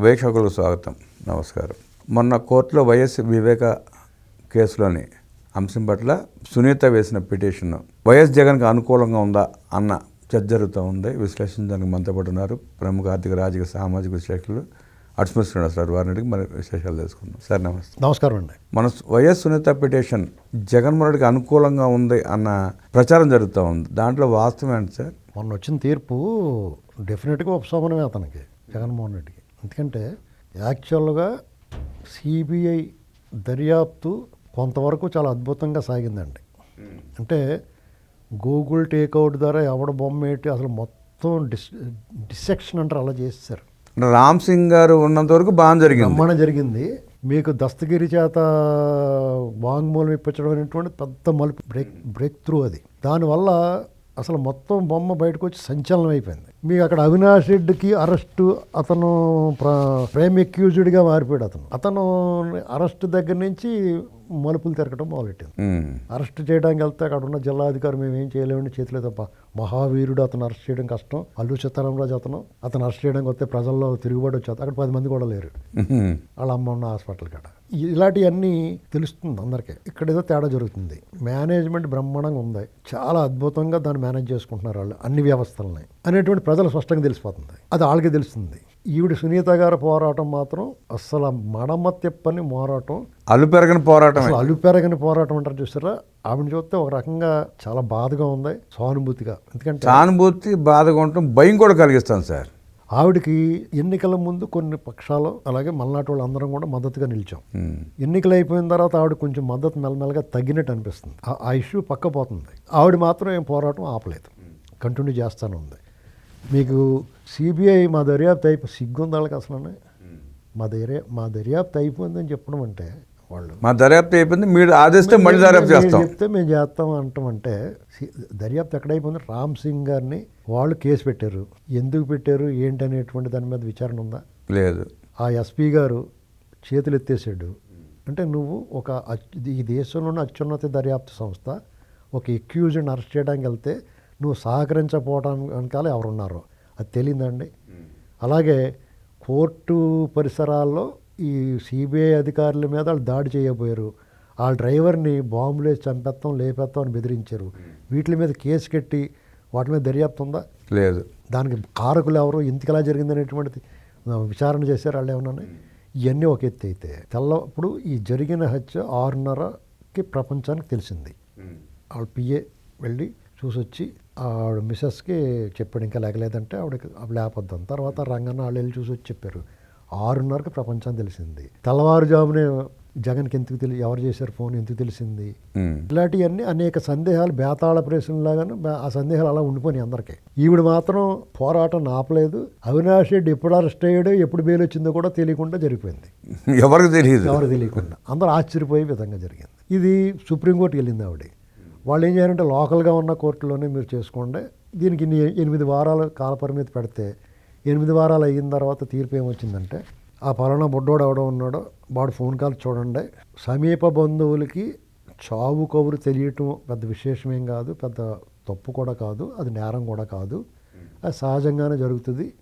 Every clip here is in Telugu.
వీక్షకులకు స్వాగతం. నమస్కారం. మొన్న కోర్టులో వైఎస్ వివేక కేసులోని అంశం పట్ల సునీత వేసిన పిటిషన్ వైఎస్ జగన్కి అనుకూలంగా ఉందా అన్న చర్చ జరుగుతూ ఉంది. విశ్లేషించడానికి మనతో పాటు ఉన్నారు ప్రముఖ ఆర్థిక రాజకీయ సామాజిక విశ్లేషకులు శ్రీనివాస్ సార్ వారిని అడిగి మరి విశేషాలు తెలుసుకుందాం. సార్ నమస్తే. నమస్కారం అండి. మన వైఎస్ సునీత పిటిషన్ జగన్మోహన్ రెడ్డికి అనుకూలంగా ఉంది అన్న ప్రచారం జరుగుతూ ఉంది. దాంట్లో వాస్తవం ఏంటి సార్? మొన్న వచ్చిన తీర్పు డెఫినెట్గా ఉపశమనమే అతనికి జగన్మోహన్ రెడ్డికి ఎందుకంటే యాక్చువల్గా సిబిఐ దర్యాప్తు కొంతవరకు చాలా అద్భుతంగా సాగిందండి. అంటే గూగుల్ టేక్అవుట్ ద్వారా ఎవడ బొమ్మ ఏంటి అసలు మొత్తం డిస్ డిసెక్షన్ అంటారు అలా చేసేసారు. అంటే రామ్ సింగ్ గారు ఉన్నంత వరకు బాగా జరిగింది. బ్రహ్మాండం జరిగింది. మీకు దస్తగిరి చేత వాంగ్మూలం ఇప్పించడం అనేటువంటి పెద్ద మలుపు బ్రేక్ బ్రేక్ త్రూ అది. దానివల్ల అసలు మొత్తం బొమ్మ బయటకు వచ్చి సంచలనం అయిపోయింది మీకు అక్కడ అవినాష్ రెడ్డికి అరెస్టు అతను ప్రేమ్ ఎక్యూజ్డ్గా మారిపోయాడు అతను. అతను అరెస్ట్ దగ్గర నుంచి మలుపులు తిరగడం మొదలెట్టింది. అరెస్ట్ చేయడానికి వెళ్తే అక్కడ ఉన్న జిల్లాధికారి మేము ఏం చేయలేమని చేతిలో తప్ప. మహావీరుడు అతను అరెస్ట్ చేయడం కష్టం. అల్లు సీతారామరాజు అతను అతను అరెస్ట్ చేయడానికి వస్తే ప్రజల్లో తిరుగుబాటు వచ్చేది. అక్కడ పది మంది కూడా లేరు. వాళ్ళ అమ్మ ఉన్న హాస్పిటల్ కాడ. ఇలాంటివన్నీ తెలుస్తుంది అందరికీ. ఇక్కడ ఏదో తేడా జరుగుతుంది. మేనేజ్మెంట్ బ్రహ్మాండంగా ఉంది. చాలా అద్భుతంగా దాన్ని మేనేజ్ చేసుకుంటున్నారు వాళ్ళు అన్ని వ్యవస్థలని. అనేటువంటి ప్రజలు స్పష్టంగా తెలిసిపోతుంది. అది వాళ్ళకి తెలుస్తుంది. ఈవిడ సునీత గారి పోరాటం మాత్రం అస్సలు మడమ తిప్పని పోరాటం. అల్లు పెరగని పోరాటమే. అసలు అలుపెరగని పోరాటం అంటారు చూసారా? ఆవిడ చూస్తే ఒక రకంగా చాలా బాధగా ఉంది సానుభూతిగా. ఎందుకంటే సానుభూతి బాధగా ఉండటం భయం కూడా కలిగిస్తాను సార్. ఆవిడకి ఎన్నికల ముందు కొన్ని పక్షాలు అలాగే మల్నాటి వాళ్ళు అందరం కూడా మద్దతుగా నిలిచాం. ఎన్నికలు అయిపోయిన తర్వాత ఆవిడ కొంచెం మద్దతు మెల్లమెల్లగా తగ్గినట్టు అనిపిస్తుంది. ఆ- ఇష్యూ పక్క పోతుంది. ఆవిడ మాత్రం ఏం పోరాటం ఆపలేదు. కంటిన్యూ చేస్తానే ఉంది. మీకు సిబిఐ మా దర్యాప్తు అయిపో సిగ్గుంది వాళ్ళకి అసలు మా దర్యా మా దర్యాప్తు అయిపోయిందని చెప్పడం అంటే వాళ్ళు మా దర్యాప్తు అయిపోయింది మీరు ఆదేశిస్తే మళ్ళీ దర్యాప్తు చేస్తాం. చెప్తే మేము చేస్తాం అంటామంటే సి- దర్యాప్తు ఎక్కడైపోయింది రామ్ సింగ్ గారిని వాళ్ళు కేసు పెట్టారు. ఎందుకు పెట్టారు? ఏంటి అనేటువంటి దాని మీద విచారణ ఉందా? లేదు. ఆ ఎస్పీ గారు చేతులు ఎత్తేసాడు అంటే నువ్వు ఒక ఈ దేశంలోని అత్యున్నత దర్యాప్తు సంస్థ. ఒక ఎక్యూజ్ని అరెస్ట్ చేయడానికి వెళ్తే నువ్వు సహకరించకపోవడానికి వెనకాల ఎవరున్నారో. అది తెలియదండి. అలాగే కోర్టు పరిసరాల్లో ఈ సిబిఐ అధికారుల మీద వాళ్ళు దాడి చేయబోయారు. ఆ డ్రైవర్ని బాంబులు వేసి చంపేస్తాం లేపేస్తాం అని బెదిరించారు. వీటి మీద కేసు కట్టి వాటి మీద దర్యాప్తు ఉందా? లేదు. దానికి కారకులు ఎవరు? ఇంతకు ఎలా జరిగింది అనేటువంటిది విచారణ చేశారు వాళ్ళు ఏమన్నా? ఇవన్నీ ఒక ఎత్తు అయితే తెల్లప్పుడు ఈ జరిగిన హత్య ఆరున్నరకి ప్రపంచానికి తెలిసింది. ఆవిడ పిఏ వెళ్ళి చూసొచ్చి ఆవిడ మిసెస్కి చెప్పాడు ఇంకా లేకలేదంటే ఆవిడకి ఆవిడ లేపొద్దాం. తర్వాత రంగన్న వాళ్ళు వెళ్ళి చూసి వచ్చి చెప్పారు ఆరున్నరకి ప్రపంచం తెలిసింది. తెల్లవారుజామునే జగన్కి ఎందుకు తెలి ఎవరు చేశారు ఫోన్ ఎందుకు తెలిసింది. ఇలాంటివన్నీ అనేక సందేహాలు బేతాళ ప్రశ్నలాగాను ఆ సందేహాలు అలా ఉండిపోయినాయి అందరికీ. ఈవిడ మాత్రం పోరాటం ఆపలేదు అవినాష్ రెడ్డి ఎప్పుడు అరెస్ట్ అయ్యాడో ఎప్పుడు బెయిల్ వచ్చిందో కూడా తెలియకుండా జరిగిపోయింది. ఎవరికి తెలియదు? ఎవరు తెలియకుండా. అందరూ ఆశ్చర్యపోయే విధంగా జరిగింది. ఇది సుప్రీంకోర్టుకి వెళ్ళింది ఆవిడ. వాళ్ళు ఏం చేయాలంటే లోకల్గా ఉన్న కోర్టులోనే మీరు చేసుకోండి. దీనికి ఎనిమిది వారాల కాలపరిమితి పెడితే ఎనిమిది వారాలు అయిన తర్వాత తీర్పు ఏమొచ్చిందంటే ఆ పలానా బుడ్డోడు ఎవడో ఉన్నాడో వాడు ఫోన్ కాల్ చూడండి. సమీప బంధువులకి చావు కబురు తెలియటం పెద్ద విశేషమేం కాదు పెద్ద తప్పు కూడా కాదు అది నేరం కూడా కాదు. అది సహజంగానే జరుగుతుంది.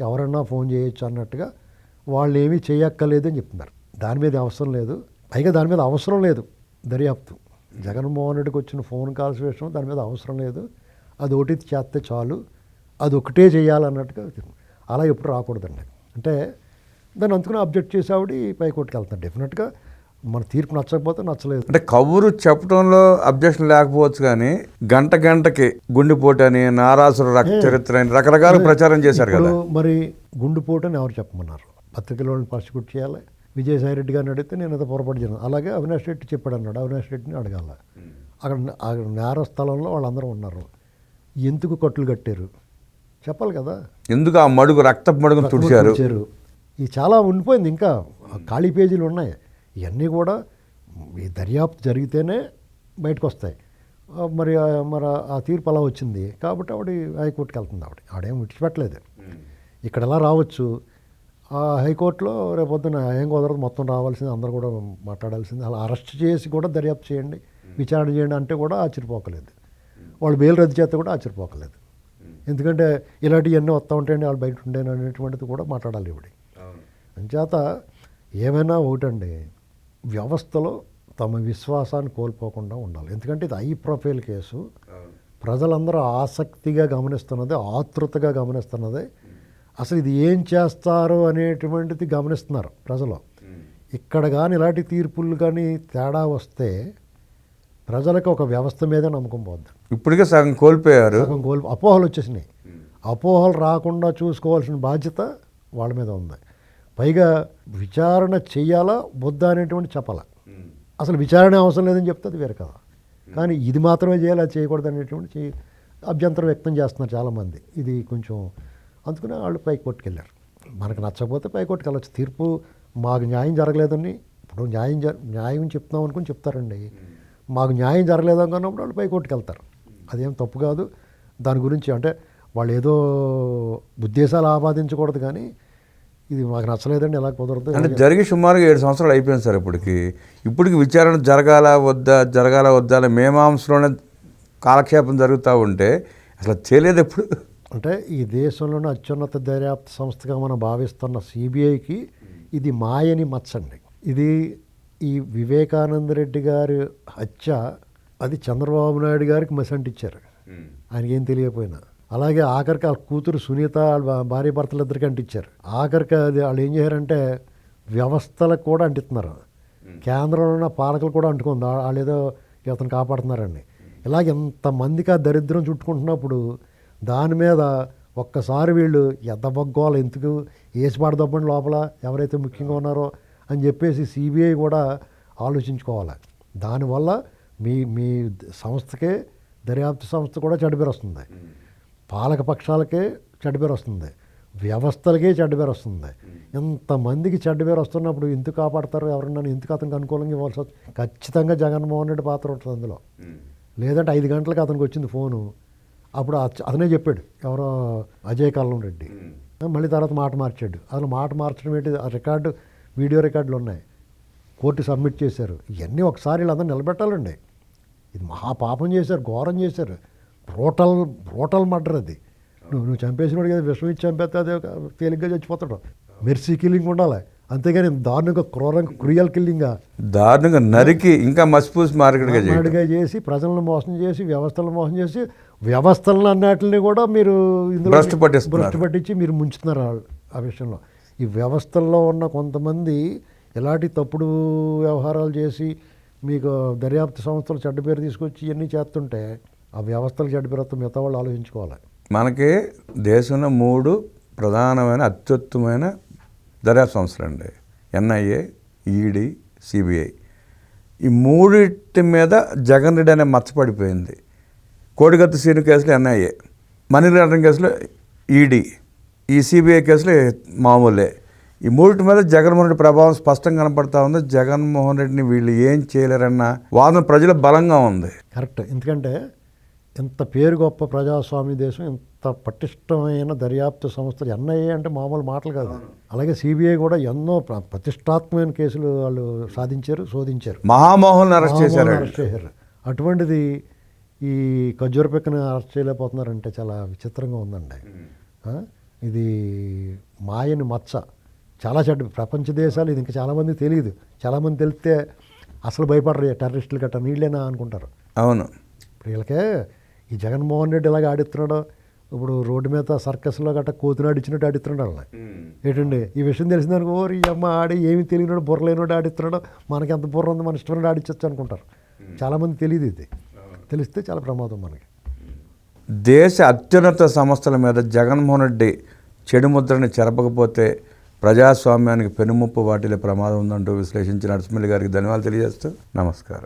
ఎవరన్నా ఫోన్ చేయొచ్చు అన్నట్టుగా వాళ్ళు ఏమీ చేయక్కర్లేదు అని చెప్తున్నారు. దాని మీద అవసరం లేదు. పైగా దాని మీద అవసరం లేదు దర్యాప్తు. జగన్మోహన్ రెడ్డికి వచ్చిన ఫోన్ కాల్స్ విషయం దాని మీద అవసరం లేదు. అది ఒకటి చేస్తే చాలు. అది ఒకటే చేయాలన్నట్టుగా అలా ఎప్పుడు రాకూడదండి. అంటే దాన్ని అందుకుని అబ్జెక్ట్ చేసి ఆవిడ పైకోర్టుకి వెళ్తాను డెఫినెట్గా. మన తీర్పు నచ్చకపోతే నచ్చలేదు. అంటే కబురు చెప్పడంలో అబ్జెక్షన్ లేకపోవచ్చు కానీ గంట గంటకి గుండెపోటు అని నారాసుర రక్త చరిత్ర అని రకరకాల ప్రచారం చేశారు కదా. మరి గుండెపోటు అని ఎవరు చెప్పమన్నారు? పత్రికల వాళ్ళని ప్రాసిక్యూట్ చేయాలి విజయసాయి రెడ్డి గారిని అడిగితే నేను ఏదో పొరపాటు చేయను అలాగే అవినాష్ రెడ్డి చెప్పాడు అన్నాడు అవినాష్ రెడ్డిని అడగాల. అక్కడ అక్కడ నేర స్థలంలో వాళ్ళందరూ ఉన్నారు. ఎందుకు కట్టులు కట్టారు? చెప్పాలి కదా. ఎందుకు ఆ మడుగు రక్తపు మడుగును తుడిచారు? తుడిచారు. ఇది చాలా ఉండిపోయింది. ఇంకా ఖాళీ పేజీలు ఉన్నాయి. ఇవన్నీ కూడా ఈ దర్యాప్తు జరిగితేనే బయటకు వస్తాయి మరి మరి ఆ- తీర్పు అలా వచ్చింది. కాబట్టి ఆవిడ హైకోర్టుకి వెళ్తుంది ఆవిడ. ఆవిడేం విడిచిపెట్టలేదు. ఇక్కడ ఎలా రావచ్చు? ఆ హైకోర్టులో రేపొద్దున ఏం కుదరదు మొత్తం రావాల్సింది అందరూ కూడా మాట్లాడాల్సింది. అలా అరెస్ట్ చేసి కూడా దర్యాప్తు చేయండి. విచారణ చేయండి అంటే కూడా ఆశ్చర్యపోకలేదు. వాళ్ళు బెయిల్ రద్దు చేస్తే కూడా ఆశ్చర్యపోకలేదు. ఎందుకంటే ఇలాంటివన్నీ వస్తూ ఉంటాయండి వాళ్ళు బయట ఉండేది అనేటువంటిది కూడా మాట్లాడాలి ఇవిడి అంచేత ఏమైనా ఒకటండి వ్యవస్థలో తమ విశ్వాసాన్ని కోల్పోకుండా ఉండాలి. ఎందుకంటే ఇది హై ప్రొఫైల్ కేసు. ప్రజలందరూ ఆసక్తిగా గమనిస్తున్నది ఆతృతగా గమనిస్తున్నది. అసలు ఇది ఏం చేస్తారు అనేటువంటిది గమనిస్తున్నారు ప్రజలు. ఇక్కడ కానీ ఇలాంటి తీర్పులు కానీ తేడా వస్తే ప్రజలకు ఒక వ్యవస్థ మీద నమ్మకం పోద్ది. ఇప్పటికే సగం కోల్పోయారు. సగం కోల్పో అపోహలు వచ్చేసినాయి. అపోహలు రాకుండా చూసుకోవాల్సిన బాధ్యత వాళ్ళ మీద ఉంది. పైగా విచారణ చేయాలా వద్దా అనేటువంటి చెప్పాలా. అసలు విచారణ అవసరం లేదని చెప్తే అది వేరే కదా. కానీ ఇది మాత్రమే చేయాలి అది చేయకూడదు అనేటువంటి అభ్యంతరం వ్యక్తం చేస్తున్నారు చాలామంది. ఇది కొంచెం అందుకనే వాళ్ళు పైకి వెళ్ళారు మనకు నచ్చకపోతే పై వెళ్ళచ్చు తీర్పు మాకు న్యాయం జరగలేదని ఇప్పుడు న్యాయం జ న్యాయం చెప్తున్నాం అనుకుని చెప్తారండి. మాకు న్యాయం జరగలేదు అనుకున్నప్పుడు వాళ్ళు పై వెళ్తారు అదేం తప్పు కాదు. దాని గురించి అంటే వాళ్ళు ఏదో ఉద్దేశాలు ఆపాదించకూడదు కానీ ఇది మాకు నచ్చలేదండి ఎలా కుదరదు. అంటే జరిగి సుమారుగా ఏడు సంవత్సరాలు అయిపోయింది సార్ ఇప్పటికి. ఇప్పటికి విచారణ జరగాల వద్దా జరగాల వద్దా అనే మేమాంసంలోనే కాలక్షేపం జరుగుతూ ఉంటే అసలు చేయలేదు ఎప్పుడు. అంటే ఈ దేశంలోనే అత్యున్నత దర్యాప్తు సంస్థగా మనం భావిస్తున్న సిబిఐకి ఇది మాయని మచ్చండి. ఇది ఈ వివేకానంద రెడ్డి గారి హత్య అది చంద్రబాబు నాయుడు గారికి మసంటిచ్చారు. ఆయనకి ఏం తెలియకపోయినా. అలాగే ఆఖరికి వాళ్ళ కూతురు సునీత వాళ్ళ భార్య భర్తలు ఇద్దరికి అంటించారు. ఆఖరికి అది వాళ్ళు ఏం చేశారంటే వ్యవస్థలకు కూడా అంటిస్తున్నారు. కేంద్రంలో ఉన్న పాలకులు కూడా అంటుకుంది. వాళ్ళు ఏదో ఇతను కాపాడుతున్నారండి ఇలాగ ఎంతమందికి ఆ దరిద్రం చుట్టుకుంటున్నప్పుడు దాని మీద ఒక్కసారి వీళ్ళు ఎద్దబగ్గోలు ఎందుకు? వేసి పడదవ్వండి లోపల ఎవరైతే ముఖ్యంగా ఉన్నారో అని చెప్పేసి సిబిఐ కూడా ఆలోచించుకోవాలి. దానివల్ల మీ మీ సంస్థకే దర్యాప్తు సంస్థ కూడా చెడ్డపేరు వస్తుంది పాలక పక్షాలకే చెడ్డపేరు వస్తుంది. వ్యవస్థలకే చెడ్డపేరు వస్తుంది. ఎంతమందికి చెడ్డపేరు వస్తున్నప్పుడు ఎందుకు కాపాడతారు ఎవరన్నా ఎందుకు అతనికి అనుకూలంగా ఇవ్వాల్సి వస్తుంది? ఖచ్చితంగా జగన్మోహన్ రెడ్డి పాత్ర ఉంటుంది అందులో. లేదంటే ఐదు గంటలకు అతనికి వచ్చింది ఫోను. అప్పుడు అత- అతనే చెప్పాడు ఎవరో అజయ్ కల్లం రెడ్డి. మళ్ళీ తర్వాత మాట మార్చాడు. అసలు మాట మార్చడం ఏంటి? ఆ రికార్డు వీడియో రికార్డులు ఉన్నాయి. కోర్టు సబ్మిట్ చేశారు. ఇవన్నీ ఒకసారి వీళ్ళందరూ నిలబెట్టాలండి. ఇది మహాపాపం చేశారు ఘోరం చేశారు. బ్రోటల్ బ్రోటల్ మర్డర్ అది. నువ్వు నువ్వు చంపేసినోడు కదా విషం ఇచ్చి చంపేస్తే అదే ఒక తేలిగ్గా చచ్చిపోతాడు. మెర్సీ కిల్లింగ్ ఉండాలి. అంతేగాని దారుణంగా క్రూరంగా క్రియల్ కిల్లింగా. దారుణంగా నరికి ఇంకా మసిపూసి మార్కెట్గా చేసి ప్రజలను మోసం చేసి వ్యవస్థలను మోసం చేసి వ్యవస్థలను అన్నిటిని కూడా మీరు ఇందులో భ్రష్టు పట్టించి మీరు ముంచుతున్నారు ఆ- ఆ విషయంలో. ఈ వ్యవస్థల్లో ఉన్న కొంతమంది ఎలాంటి తప్పుడు వ్యవహారాలు చేసి మీకు దర్యాప్తు సంస్థలు చెడ్డ పేరు తీసుకొచ్చి ఇవన్నీ చేస్తుంటే ఆ వ్యవస్థలు చెడ్డ మిగతా వాళ్ళు ఆలోచించుకోవాలి. మనకి దేశంలో మూడు ప్రధానమైన అత్యుత్తమైన దర్యాప్తు సంస్థలు అండి. NIA ED CBI. ఈ మూడింటి మీద జగన్ రెడ్డి అనే మచ్చపడిపోయింది కోడిగత్తి సీను కేసులో ఎన్ఐఏ మనీ లాండరింగ్ కేసులో ఈడీ ఈ సిబిఐ కేసులో మామూలే. ఈ మూడింటి మీద జగన్మోహన్ రెడ్డి ప్రభావం స్పష్టంగా కనపడతా ఉంది. జగన్మోహన్ రెడ్డిని వీళ్ళు ఏం చేయలేరన్న వాదన ప్రజల బలంగా ఉంది. కరెక్ట్. ఎందుకంటే ఇంత పేరు గొప్ప ప్రజాస్వామ్య దేశం ఇంత పటిష్టమైన దర్యాప్తు సంస్థలు. ఎన్ఐఏ అంటే మామూలు మాటలు కాదు. అలాగే సిబిఐ కూడా ఎన్నో ప్ర- ప్రతిష్టాత్మకమైన కేసులు వాళ్ళు సాధించారు శోధించారు. మహామోహన్ అరెస్ట్ చేశారు అరెస్ట్ చేశారు. అటువంటిది ఈ ఖర్జూర పెక్కన అరెస్ట్ చేయలేకపోతున్నారంటే చాలా విచిత్రంగా ఉందండి? ఇది మాయని మచ్చ. చాలా చెడ్డ ప్రపంచ దేశాలు ఇది ఇంకా చాలామంది తెలియదు. చాలామంది తెలిస్తే అసలు భయపడరు టెర్రరిస్టులు గట్రా నీళ్ళేనా అనుకుంటారు. అవును. ఇప్పుడు వీళ్ళకే ఈ జగన్మోహన్ రెడ్డి ఇలాగ ఆడిస్తున్నాడు? ఇప్పుడు రోడ్డు మీద సర్కస్లో గట్ట కోతులు ఆడిచ్చినట్టు ఆడిస్తున్నాడు వాళ్ళని. ఏంటండి? ఈ విషయం తెలిసిందనుకో ఓరి ఈ అమ్మ ఆడి ఏమి తెలియనాడు బుర్ర లేనివాడు ఆడిస్తున్నాడు మనకి ఎంత బుర్ర ఉంది మన ఇష్టమైన ఆడిచ్చచ్చు అనుకుంటారు. చాలామంది తెలియదు ఇది. తెలిస్తే చాలా ప్రమాదం మనకి. దేశ అత్యున్నత సంస్థల మీద జగన్మోహన్ రెడ్డి చెడు ముద్రని చెరపకపోతే ప్రజాస్వామ్యానికి పెనుముప్పు వాటిల్లే ప్రమాదం ఉందంటూ విశ్లేషించిన నరసింహల్లి గారికి ధన్యవాదాలు తెలియజేస్తూ నమస్కారం.